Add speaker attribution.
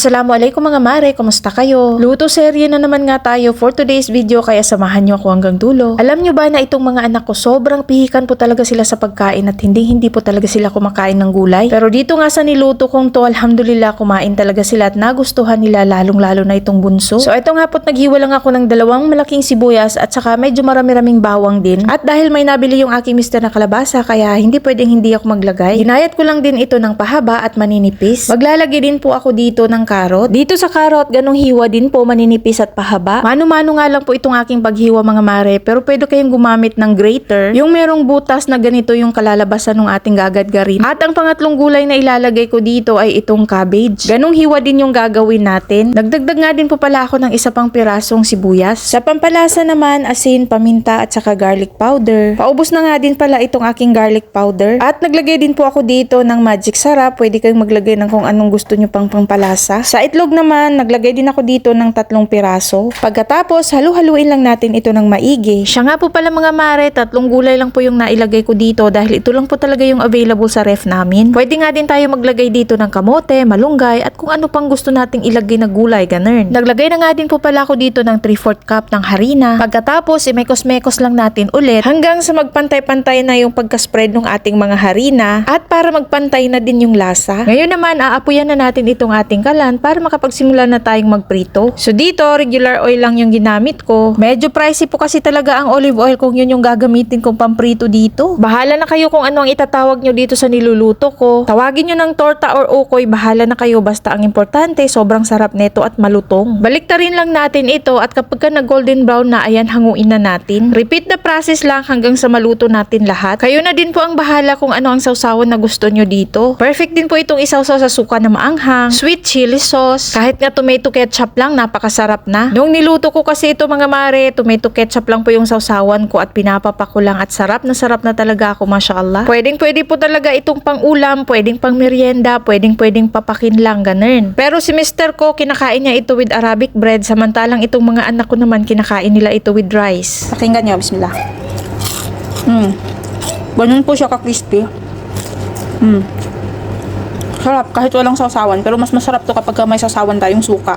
Speaker 1: Assalamualaikum mga mare, kumusta kayo? Luto serye na naman nga tayo for today's video kaya samahan nyo ako hanggang dulo. Alam nyo ba na itong mga anak ko sobrang pihikan po talaga sila sa pagkain at hindi hindi po talaga sila kumakain ng gulay. Pero dito nga sa niluto kong to, alhamdulillah kumain talaga sila at nagustuhan nila lalong lalo na itong bunso. So ito nga po't naghiwa lang ako ng dalawang malaking sibuyas at saka medyo marami-raming bawang din. At dahil may nabili yung aking mister na kalabasa kaya hindi pwedeng hindi ako maglagay. Ginayat ko lang din ito ng pahaba at maninipis. Maglalagay din po ako dito ng karot. Dito sa karot, ganong hiwa din po maninipis at pahaba. Mano-mano nga lang po itong aking paghiwa mga mare, pero pwede kayong gumamit ng grater. Yung merong butas na ganito yung kalalabasan ng ating gagadgarin. At ang pangatlong gulay na ilalagay ko dito ay itong cabbage. Ganong hiwa din yung gagawin natin. Nagdagdag nga din po pala ako ng isa pang pirasong sibuyas. Sa pampalasa naman, asin, paminta at saka garlic powder. Paubos na nga din pala itong aking garlic powder. At naglagay din po ako dito ng magic sarap. Pwede kayong maglagay ng kung anong gusto nyo pang pampalasa. Sa itlog naman, naglagay din ako dito ng tatlong piraso. Pagkatapos, halu-haluin lang natin ito ng maigi. Siya nga po pala mga mare, tatlong gulay lang po yung nailagay ko dito dahil ito lang po talaga yung available sa ref namin. Pwede nga din tayo maglagay dito ng kamote, malunggay at kung ano pang gusto nating ilagay na gulay, ganun. Naglagay na nga din po pala ako dito ng 3-4 cup ng harina. Pagkatapos, imekos-mekos lang natin ulit hanggang sa magpantay-pantay na yung pagka-spread ng ating mga harina at para magpantay na din yung lasa. Ngayon naman, aapuyan na natin itong ating kalan para makapagsimula na tayong magprito. So dito, regular oil lang yung ginamit ko. Medyo pricey po kasi talaga ang olive oil kung yun yung gagamitin kong pamprito dito. Bahala na kayo kung ano ang itatawag nyo dito sa niluluto ko. Tawagin nyo ng torta or ukoy, bahala na kayo basta ang importante, sobrang sarap nito at malutong. Baliktarin lang natin ito at kapag ka na golden brown na, ayan, hanguin na natin. Repeat the process lang hanggang sa maluto natin lahat. Kayo na din po ang bahala kung ano ang sausawan na gusto nyo dito. Perfect din po itong isawsaw sa suka na maanghang, sweet chili sauce, kahit nga tomato ketchup lang, napakasarap na. Nung niluto ko kasi ito mga mare, tomato ketchup lang po yung sausawan ko at pinapapa ko lang at sarap na sarap na talaga ako, masya Allah. Pwedeng pwede po talaga itong pang ulam, pwedeng pang merienda, pwedeng pwedeng papakin lang, ganun. Pero si mister ko, kinakain niya ito with Arabic bread, samantalang itong mga anak ko naman, kinakain nila ito with rice.
Speaker 2: Pakinggan nyo, bismillah. Hmm. Ganun po siya ka-crispy. Hmm. Sarap, kahit walang sausawan. Pero mas masarap to kapag may sausawan tayong suka.